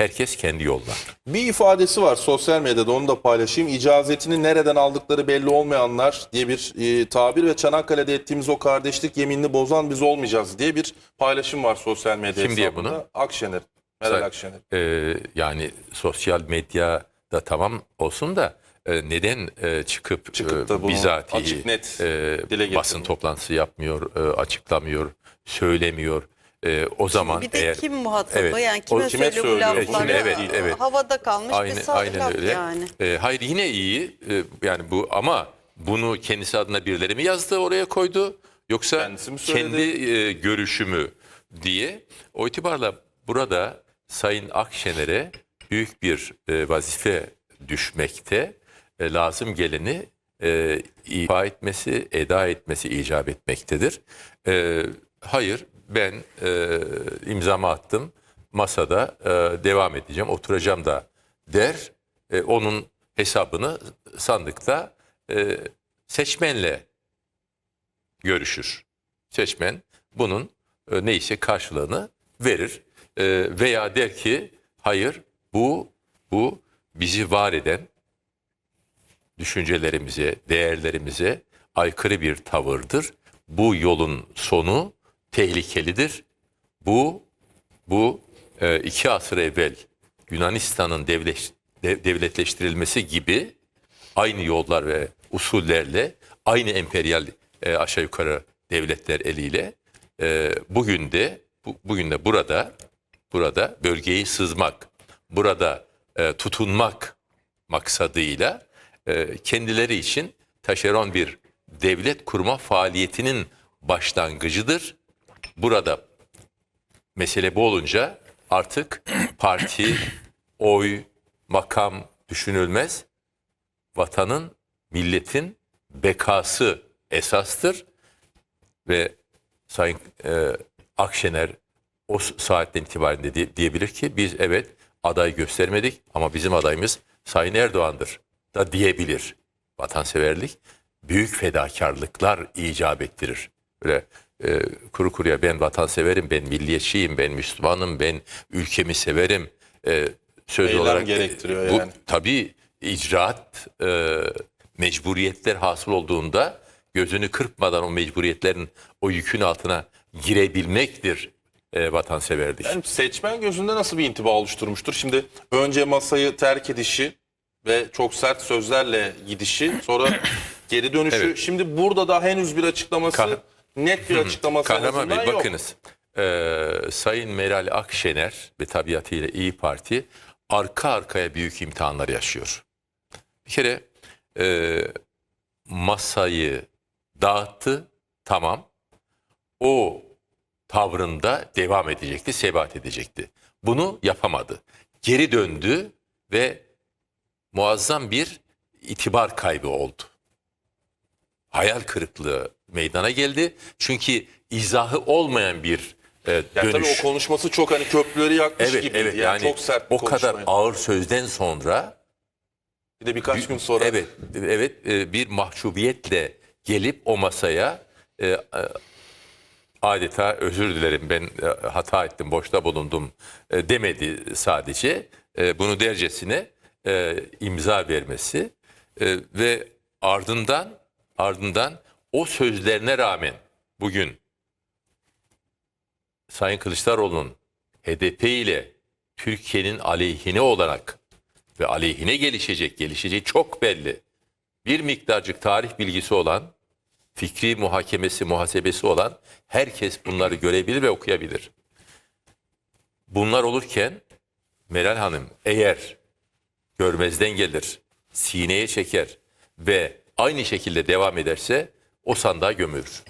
Herkes kendi yoluna. Bir ifadesi var sosyal medyada onu da paylaşayım. İcazetini nereden aldıkları belli olmayanlar diye bir e, tabir ve Çanakkale'de ettiğimiz o kardeşlik yeminini bozan biz olmayacağız diye bir paylaşım var sosyal medya Kim diye bunu? Akşener. Meral Akşener. Ee, yani sosyal medyada tamam olsun da e, neden e, çıkıp, Çıkıp e, da bunu bizatihi açık net e, basın toplantısı yapmıyor, e, açıklamıyor, söylemiyor. E, o zaman Bir de eğer kim muhatabı Evet. yani kime, O kime söylüyor bu lafları? Kime? Evet, evet. Havada kalmış Aynen, bir aynen laf öyle. yani. E, hayır yine iyi. E, yani bu ama bunu kendisi adına birileri mi yazdı oraya koydu yoksa kendi e, görüşümü diye. O itibarla burada Sayın Akşener'e büyük bir e, vazife düşmekte. E, lazım geleni e, ifa etmesi, eda etmesi icap etmektedir. E, hayır ben e, imzamı attım masada e, devam edeceğim oturacağım da der E, onun hesabını sandıkta e, seçmenle görüşür. Seçmen bunun e, neyse karşılığını verir E, veya der ki hayır bu bu bizi var eden düşüncelerimize, değerlerimize aykırı bir tavırdır. Bu yolun sonu tehlikelidir. Bu bu e, iki asır evvel Yunanistan'ın devlet, dev- devletleştirilmesi gibi aynı yollar ve usullerle aynı emperyal e, aşağı yukarı devletler eliyle e, bugün de bu, bugün de burada burada bölgeyi sızmak, burada e, tutunmak maksadıyla e, kendileri için taşeron bir devlet kurma faaliyetinin başlangıcıdır. Burada mesele bu olunca artık parti, oy, makam düşünülmez. Vatanın, milletin bekası esastır ve Sayın e, Akşener o saatten itibaren de diye- diyebilir ki biz evet aday göstermedik ama bizim adayımız Sayın Erdoğan'dır da diyebilir. Vatanseverlik büyük fedakarlıklar icap ettirir. Böyle e, kuru kuruya ben vatanseverim, ben milliyetçiyim, ben Müslümanım, ben ülkemi severim. E, söz Eylem olarak gerektiriyor bu, yani. Tabii icraat e, mecburiyetler hasıl olduğunda gözünü kırpmadan o mecburiyetlerin o yükün altına girebilmektir e, vatanseverlik. Yani seçmen gözünde nasıl bir intiba oluşturmuştur? Şimdi önce masayı terk edişi ve çok sert sözlerle gidişi sonra geri dönüşü. Evet. Şimdi burada da henüz bir açıklaması Kah- net bir açıklaması en Kahraman Bey azından yok. bakınız e, Sayın Meral Akşener ve tabiatıyla İyi Parti arka arkaya büyük imtihanlar yaşıyor. Bir kere e, masayı dağıttı tamam o tavrında devam edecekti, sebat edecekti. Bunu yapamadı. Geri döndü ve muazzam bir itibar kaybı oldu. Hayal kırıklığı meydana geldi. Çünkü izahı olmayan bir e, Yani tabii dönüş. o konuşması çok hani köprüleri yakmış evet, gibiydi. evet, yani, yani, çok sert bir o kadar konuşmaydı. ağır sözden sonra Bir de birkaç gün sonra Evet, evet e, bir mahcubiyetle gelip o masaya e, e, adeta özür dilerim ben e, hata ettim, boşta bulundum e, demedi sadece. E, Bunu dercesine e, imza vermesi e, ve ardından ardından o sözlerine rağmen bugün Sayın Kılıçdaroğlu'nun HDP ile Türkiye'nin aleyhine olarak ve aleyhine gelişecek, gelişeceği çok belli. Bir miktarcık tarih bilgisi olan, fikri muhakemesi, muhasebesi olan herkes bunları görebilir ve okuyabilir. Bunlar olurken Meral Hanım eğer görmezden gelir, sineye çeker ve aynı şekilde devam ederse o sandığa gömülür.